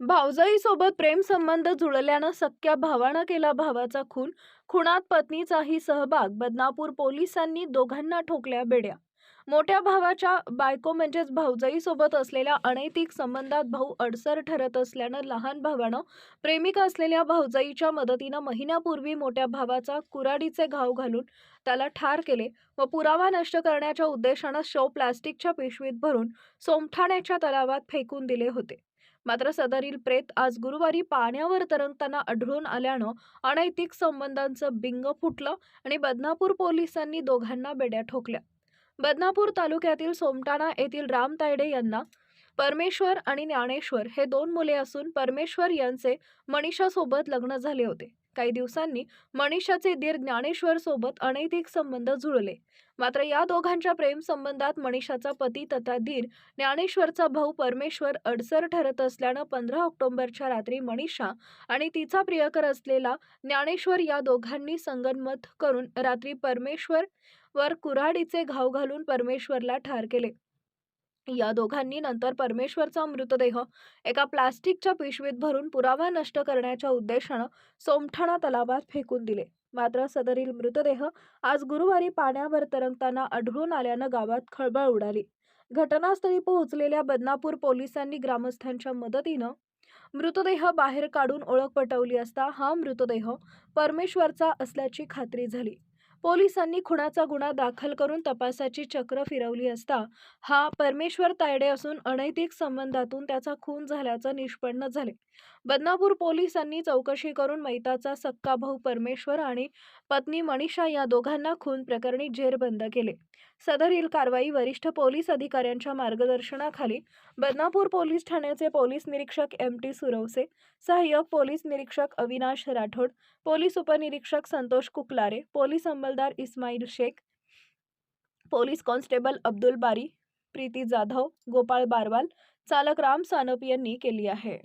भावजाईसोबत प्रेमसंबंध जुळल्यानं सख्या भावानं केला भावाचा खून खुनात पत्नीचाही सहभाग बदनापूर पोलिसांनी दोघांना ठोकल्या बेड्या मोठ्या भावाच्या बायको म्हणजेच भाऊजाईसोबत असलेल्या अनैतिक संबंधात भाऊ अडसर ठरत असल्यानं लहान भावानं प्रेमिका असलेल्या भाऊजाईच्या मदतीनं महिन्यापूर्वी मोठ्या भावाचा कुराडीचे घाव घालून त्याला ठार केले व पुरावा नष्ट करण्याच्या उद्देशानं शव प्लास्टिकच्या पिशवीत भरून सोमठाण्याच्या तलावात फेकून दिले होते. मात्र सदरील प्रेत आज गुरुवारी पाण्यावर तरंगताना आढळून आल्यानं अनैतिक संबंधांचं बिंग फुटलं आणि बदनापूर पोलिसांनी दोघांना बेड्या ठोकल्या. बदनापूर तालुक्यातील सोमटाणा येथील राम तायडे यांना परमेश्वर आणि ज्ञानेश्वर हे दोन मुले असून परमेश्वर यांचे मनीषासोबत लग्न झाले होते. काही दिवसांनी मनीषाचे दीर ज्ञानेश्वर सोबत अनैतिक संबंध जुळले. मात्र या दोघांच्या प्रेमसंबंधात मनीषाचा पती तथा दीर ज्ञानेश्वरचा भाऊ परमेश्वर अडसर ठरत असल्यानं पंधरा ऑक्टोबरच्या रात्री मनीषा आणि तिचा प्रियकर असलेला ज्ञानेश्वर या दोघांनी संगनमत करून रात्री परमेश्वर वर कुऱ्हाडीचे घाव घालून परमेश्वरला ठार केले. या दोघांनी नंतर परमेश्वरचा मृतदेह एका प्लास्टिकच्या पिशवीत भरून पुरावा नष्ट करण्याच्या उद्देशानं सोमठाणा तलावात फेकून दिले. मात्र सदरील मृतदेह आज गुरुवारी पाण्यावर तरंगताना आढळून आल्यानं गावात खळबळ उडाली. घटनास्थळी पोहोचलेल्या बदनापूर पोलिसांनी ग्रामस्थांच्या मदतीनं मृतदेह बाहेर काढून ओळख पटवली असता हा मृतदेह परमेश्वरचा असल्याची खात्री झाली. पोलिसांनी खुनाचा गुन्हा दाखल करून तपासाची चक्र फिरवली असता हा परमेश्वर तायडे असून अनैतिक संबंधातून त्याचा खून झाल्याचं निष्पन्न झाले. बदनापूर पोलिसांनी चौकशी करून मैताचा सक्का भाऊ परमेश्वर आणि पत्नी मनीषा या दोघांना खून प्रकरणी जेरबंद केले. सदरील कारवाई वरिष्ठ पोलीस अधिकाऱ्यांच्या मार्गदर्शनाखाली बदनापूर पोलीस ठाण्याचे पोलीस निरीक्षक एम टी सुरवसे सहाय्यक पोलीस निरीक्षक अविनाश राठोड पोलीस उपनिरीक्षक संतोष कुकलारे पोलीस अंमलदार इस्माईल शेख पोलीस कॉन्स्टेबल अब्दुल बारी प्रीती जाधव गोपाळ बारवाल चालक राम सानप यांनी केली आहे.